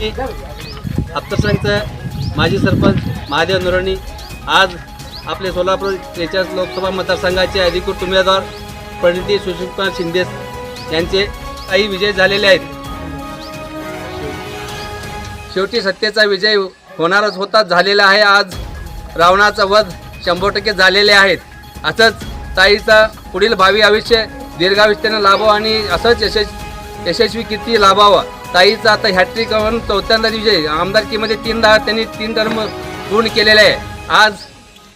मी हप्तरसंघचं माजी सरपंच महादेव नुरणी आज आपले सोलापूर त्रेचाळीस लोकसभा मतदारसंघाचे अधिकृत उमेदवार प्रणिती सुशीलकुमार शिंदे यांचे काही विजय झालेले आहेत. शेवटी सत्तेचा विजय होणारच होता झालेला आहे. आज रावणाचा वध शंभर टक्के झालेले आहेत. असंच ताईचा पुढील भावी आयुष्य दीर्घायुष्यानं लाभावं आणि असंच यशस्वी यशस्वी किती लाभावा. ताईचा आता हॅट्रिक करून चौथ्यांदा विजय आमदारकीमध्ये तीनदा त्यांनी तीन टर्म पूर्ण केलेले आहे. आज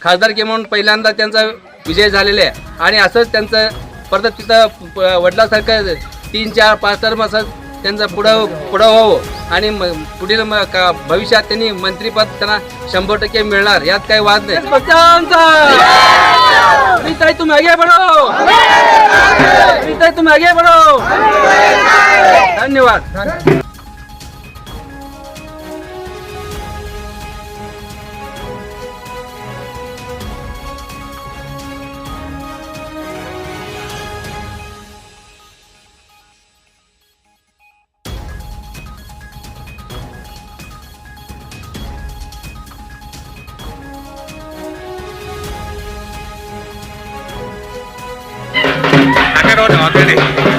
खासदारकी म्हणून पहिल्यांदा त्यांचा विजय झालेला आहे. आणि असंच त्यांचं परत तिथं वडिलासारखं तीन चार पाच टर्म असं त्यांचं पुढं पुढं व्हावं. आणि म- पुढील का- भविष्यात त्यांनी मंत्रीपद त्यांना शंभर टक्के मिळणार. यात काही वाद नाही. ताई तुम आगे बढ़ो! ताई तुम आगे बढ़ो! धन्यवाद ही